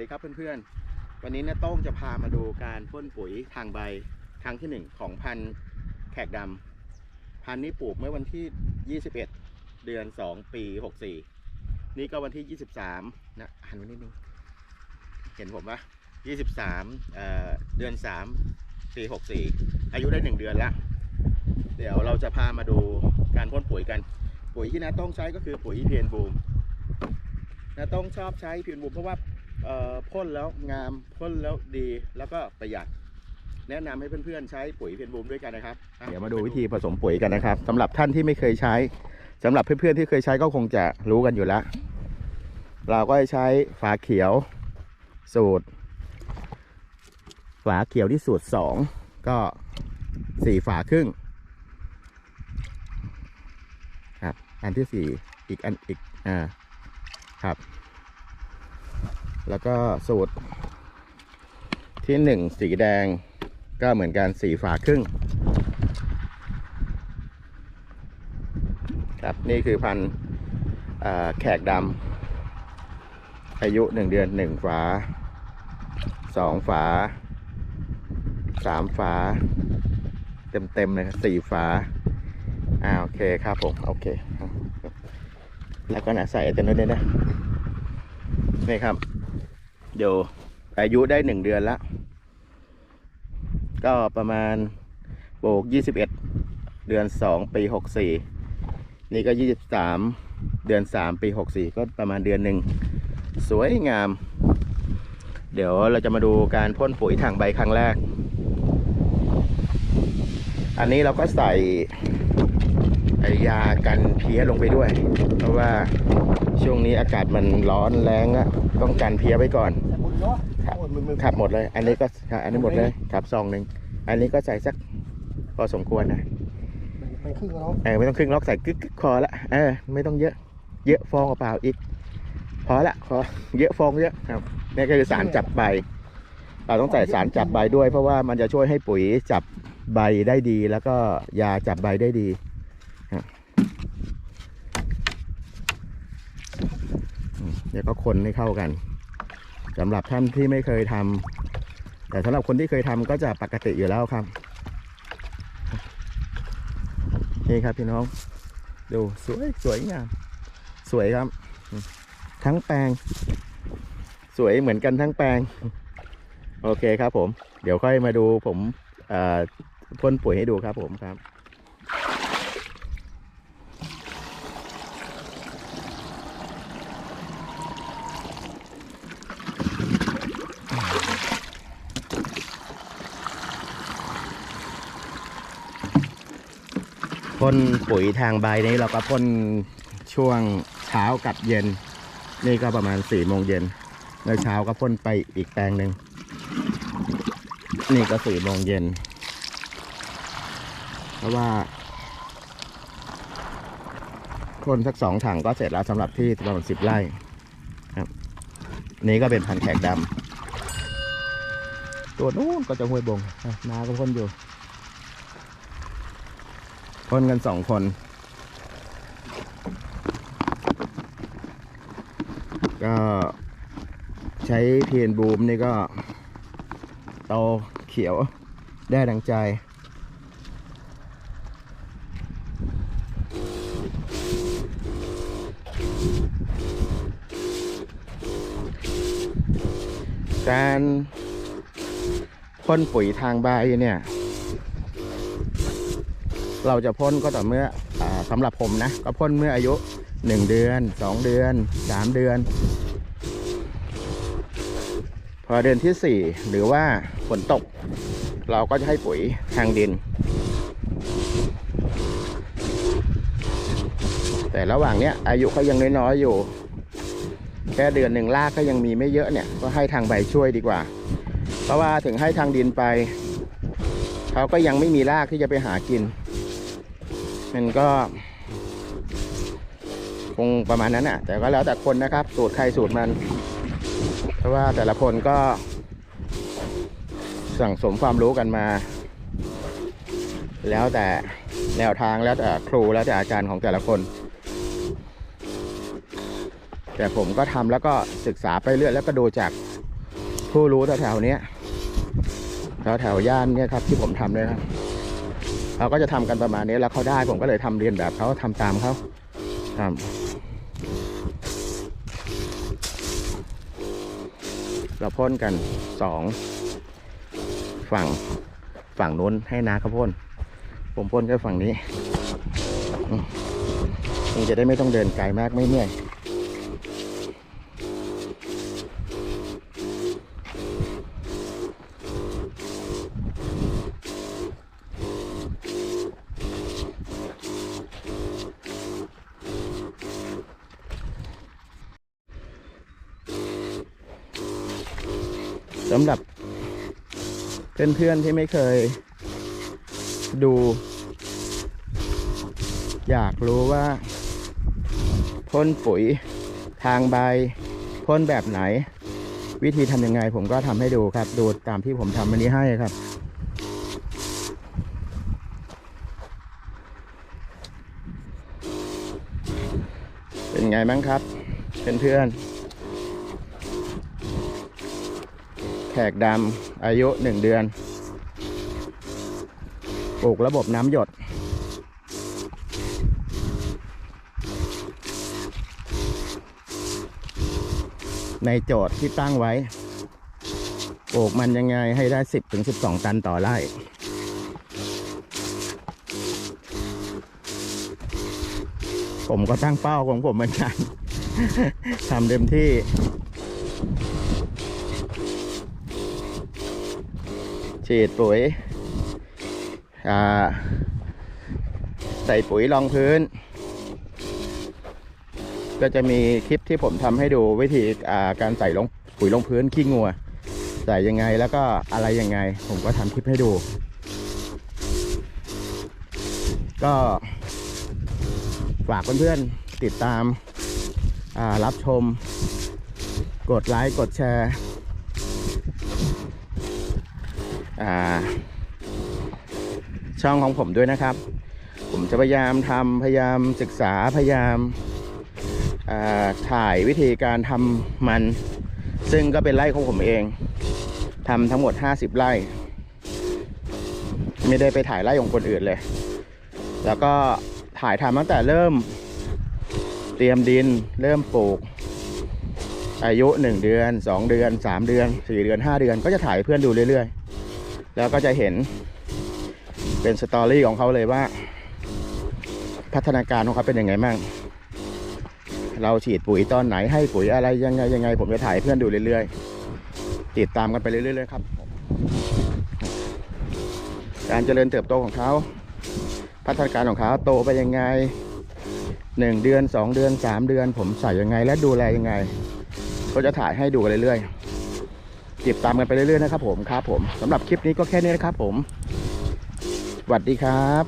ดีครับเพื่อนๆ วันนี้น้าโต้งจะพามาดูการพ่นปุ๋ยทางใบครั้งที่หนึ่งของพันธุ์แขกดำพันธุ์นี้ปลูกเมื่อวันที่ 21 เดือน 2 ปี 64 นี่ก็วันที่ 23 นะหันมานิดนึง เห็นผมปะ23เอ่อเดือน 3 ปี 64 อายุได้ 1 เดือนแล้วเดี๋ยวเราจะพามาดูการพ่นปุ๋ยกัน ปุ๋ยที่น้าโต้งใช้ก็คือปุ๋ยเพียนบูมน้าโต้งชอบใช้เพียนบูมเพราะว่า พ่นแล้วงามพ่นแล้วดีแล้วก็ประหยัด แนะนำให้เพื่อนๆใช้ปุ๋ยเพียนบูมด้วยกันนะครับเดี๋ยวมาดูวิธีผสมปุ๋ยกันนะครับสำหรับท่านที่ไม่เคยใช้สำหรับเพื่อนๆที่เคยใช้ก็คงจะรู้กันอยู่แล้ว เราก็จะใช้ฝาเขียวสูตร ฝาเขียวที่สูตรสองก็สี่ฝาครึ่งครับ อันที่สี่อีกอันอีกอ่าครับ แล้วก็สูตร ที่หนึ่งสีแดงก็เหมือนกันสีฝาครึ่ง ครับนี่คือพันธุ์แขกดำอายุหนึ่งเดือนหนึ่งฝาสองฝาสามฝา เต็มเต็มๆเลยครับสี่ฝาอ่าโอเคครับผม โอเค แล้วก็นะใส่ตัวนู้นด้วยนะนี่ครับ เดี๋ยวอายุได้หนึ่งเดือนแล้วก็ประมาณโบกยี่สิบเอ็ดเดือนสองปีหกสี่นี่ก็ยี่สิบสามเดือนสามปีหกสี่ก็ประมาณเดือนหนึ่งสวยงาม เดี๋ยวเราจะมาดูการพ่นปุ๋ยทางใบครั้งแรก อันนี้เราก็ใส่ยากันเพี้ยลงไปด้วย เพราะว่าช่วงนี้อากาศมันร้อนแรงอะต้องกันเพี้ยไว้ก่อน ครับขับหมดเลย อันนี้ก็ครับอันนี้หมดเลยครับซองหนึ่งอันนี้ก็ใส่สักพอสมควรนะไปครึ่งแล้วเนาะเออไม่ต้องครึ่งล็อกใส่กึกกึกคอละเออไม่ต้องเยอะ เยอะฟองเปล่าๆอีก พอละพอเยอะฟองเยอะครับนี่ก็คือสารจับใบ เราต้องใส่สารจับใบด้วย เพราะว่ามันจะช่วยให้ปุ๋ยจับใบได้ดี แล้วก็ยาจับใบได้ดีครับอืมเดี๋ยวก็คนให้เข้ากัน สำหรับท่านที่ไม่เคยทำแต่สำหรับคนที่เคยทำก็จะปกติอยู่แล้วครับ นี่ครับพี่น้อง ดูสวยสวยงาม สวยครับ ทั้งแปลง สวยเหมือนกันทั้งแปลง โอเคครับผม เดี๋ยวค่อยมาดูผมพ่นปุ๋ยให้ดูครับผมครับ พ่นปุ๋ยทางใบนี้เราก็พ่นช่วงเช้ากับเย็น นี่ก็ประมาณสี่โมงเย็นเมื่อเช้าก็พ่นไปอีกแปลงหนึ่งนี่ก็สี่โมงเย็น เพราะว่าพ่นสักสองถังก็เสร็จแล้วสำหรับที่ประมาณสิบไร่ครับ นี่ก็เป็นพันแขกดำตัวนู้นก็จะห้วยบงอะนาก็พ่นอยู่ พ่นกันสองคน ก็ใช้เพียนบูมนี่ก็โตเขียวได้ดังใจ การพ่นปุ๋ยทางใบเนี่ย เราจะพ่นก็ต่อเมื่ออสำหรับผมนะ ก็พ่นเมื่ออายุ 1 เดือน 2 เดือน 3 เดือน พอเดือนที่ 4 หรือว่าฝนตก เราก็จะให้ปุ๋ยทางดิน แต่ระหว่างเนี้ยอายุเขายังน้อยๆอยู่ แค่เดือนหนึ่งรากก็ยังมีไม่เยอะเนี่ย ก็ให้ทางใบช่วยดีกว่า เพราะว่าถึงให้ทางดินไป เขาก็ยังไม่มีรากที่จะไปหากิน มันก็คงประมาณนั้นอะแต่ก็แล้วแต่คนนะครับ สูตรใครสูตรมัน เพราะว่าแต่ละคนก็ สั่งสมความรู้กันมา แล้วแต่แนวทางแล้วแต่ครูแล้วแต่อาจารย์ของแต่ละคน แต่ผมก็ทำแล้วก็ศึกษาไปเรื่อยแล้วก็ดูจากผู้รู้แถวๆนี้แถวแถวๆย่านเนี่ยครับที่ผมทำเลยครับ เขาก็จะทำกันประมาณนี้แล้วเขาได้ผมก็เลยทำเรียนแบบเขาทำตามเขาครับเราพ่นกันสองฝั่งฝั่งนู้นให้นาเขาพ่นผมพ่นแค่ฝั่งนี้อืมมันจะได้ไม่ต้องเดินไกลมากไม่เหนื่อย สำหรับเพื่อนๆที่ไม่เคยดู อยากรู้ว่าพ่นปุ๋ยทางใบพ่นแบบไหน วิธีทำยังไงผมก็ทำให้ดูครับ ดูตามที่ผมทำอันนี้ให้ครับเป็นไงบ้างครับเพื่อนๆ แข กดำอายุหนึ่งเดือน ปลูกระบบน้ำหยด ในโจทย์ที่ตั้งไว้ ปลูกมันยังไงให้ได้ 10ถึง12 ตันต่อไร่ผมก็ตั้งเป้าของผมเหมือนกัน ทำเต็มที่ ฉีดปุ๋ยอ่าใส่ปุ๋ยรองพื้น ก็จะมีคลิปที่ผมทำให้ดูวิธีอ่าการใส่ลงปุ๋ยลงพื้นขี้งัว ใส่ยังไงแล้วก็อะไรยังไง ผมก็ทำคลิปให้ดู ก็ฝากเพื่อนๆติดตามอ่ารับชม กดไลค์ กดแชร์ อ่า ช่องของผมด้วยนะครับ ผมจะพยายามทำพยายามศึกษาพยายามาถ่ายวิธีการทำมัน ซึ่งก็เป็นไร่ของผมเองทำทั้งหมด 50 ไร่ ไม่ได้ไปถ่ายไร่ของคนอื่นเลย แล้วก็ถ่ายทำตั้งแต่เริ่ม เตรียมดินเริ่มปลูก อายุ 1 เดือน 2 เดือน 3 เดือน 4 เดือน 5 เดือน ก็จะถ่ายเพื่อนดูเรื่อยๆ แล้วก็จะเห็นเป็นสตอรี่ของเขาเลยว่า พัฒนาการของเขาเป็นยังไงบ้างเราฉีดปุ๋ยตอนไหนให้ปุ๋ยอะไรยังไงยังไง ผมจะถ่ายเพื่อนดูเรื่อยๆ ติดตามกันไปเรื่อยๆครับ การเจริญเติบโตของเขาพัฒนาการของเขาโตไปยังไงหนึ่งเดือนสองเดือนสามเดือน ผมใส่ยังไงและดูแลยังไง ก็จะถ่ายให้ดูกันเรื่อยๆ ติดตามกันไปเรื่อยๆนะครับผมครับผมสำหรับคลิปนี้ก็แค่นี้นะครับผมสวัสดีครับ